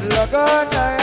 Look at Lagana.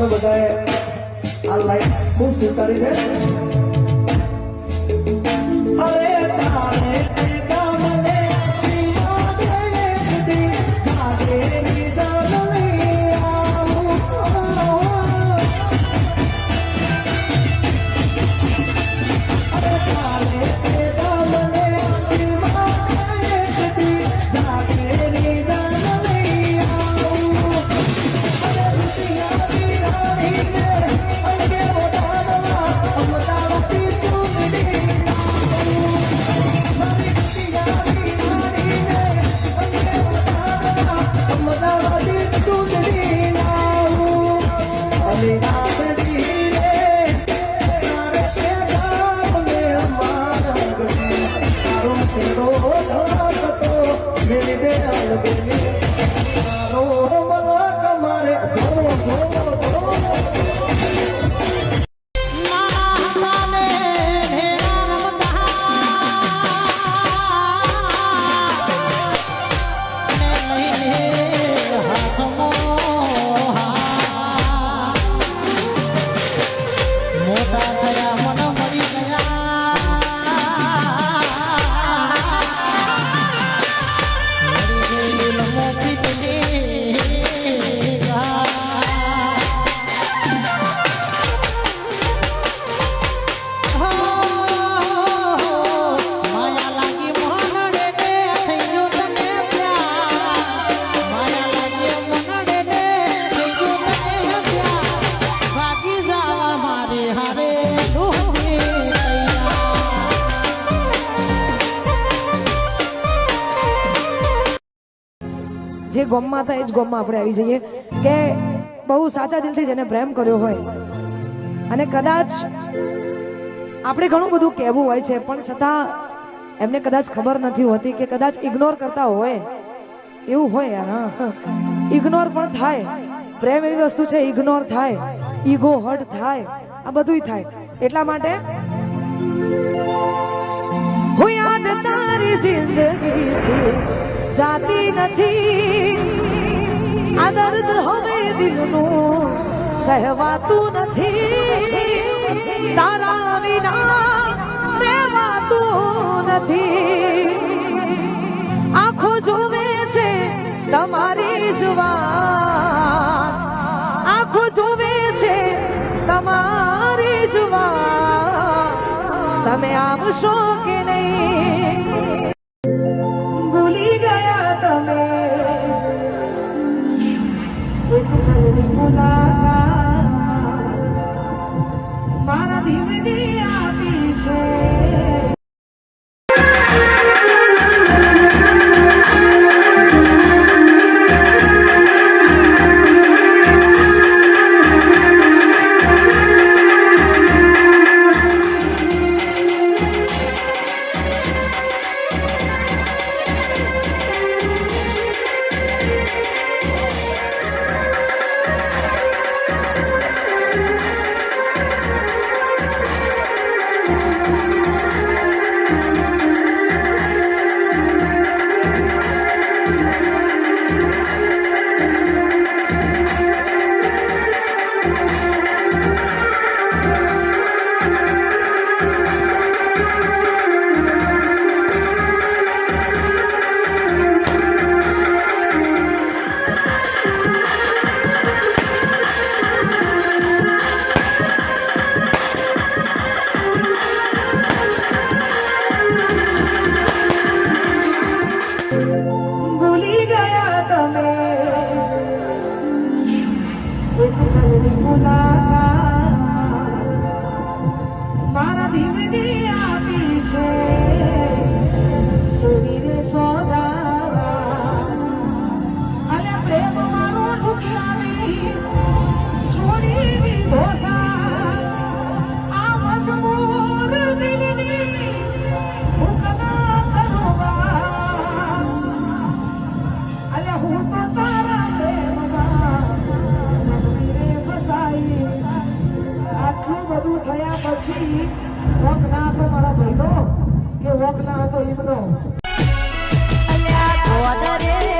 તમે બધાએ આ લાઈફ ખૂબ સ્વીકારી છે. જે ગોમમાં થાય એ જ ગોમમાં આપણે આવી જઈએ. કે બહુ સાચા દિલથી જેને પ્રેમ કર્યો હોય. અને કદાચ આપણે ઘણું બધું કહેવું હોય છે, પણ છતાં એમને કદાચ ખબર નથી હોતી કે કદાચ ઇગ્નોર કરતા હોય. એવું હોય હા ઇગ્નોર પણ થાય. પ્રેમ એવી વસ્તુ છે ઇગ્નોર થાય. ઈગો હર્ટ થાય. આ બધુંય થાય. એટલા માટે હું યાદ તારી જિંદગી જાતી નથી. આ દર્દ હવે દિલનું સહેવાતું નથી. તારા વિના રહેવાતું નથી. આંખો જોવે છે તમારી જુવાન આંખો જોવે છે તમારી જુવાન તમે આવશો કે નહીં? no hay ઓક ના હતો મારા ભાઈનો? કે ઓક ના હતો એમનો? અલ્યા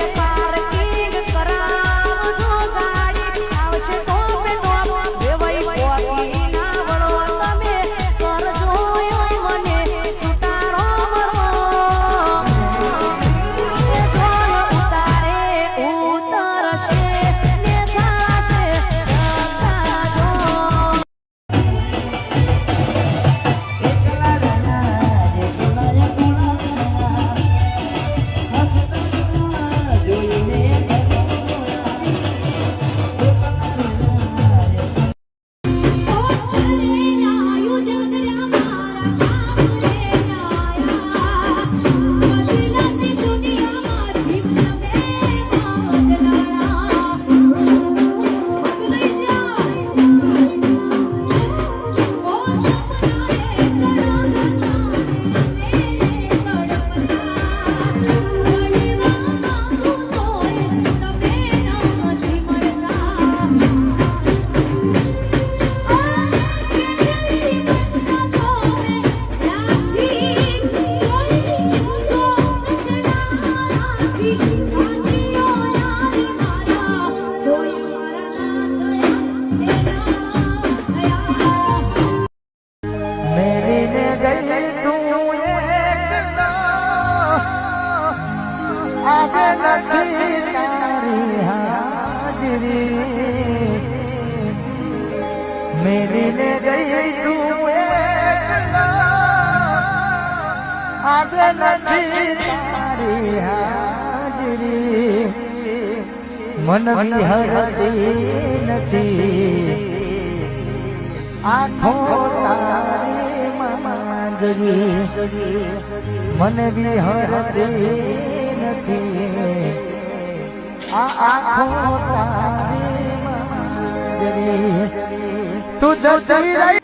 નથી તારી મન વિહરતી નથી આખો તારી માંજરી. મન વિહરતી નથી આ આખો તારી તું જતી રહી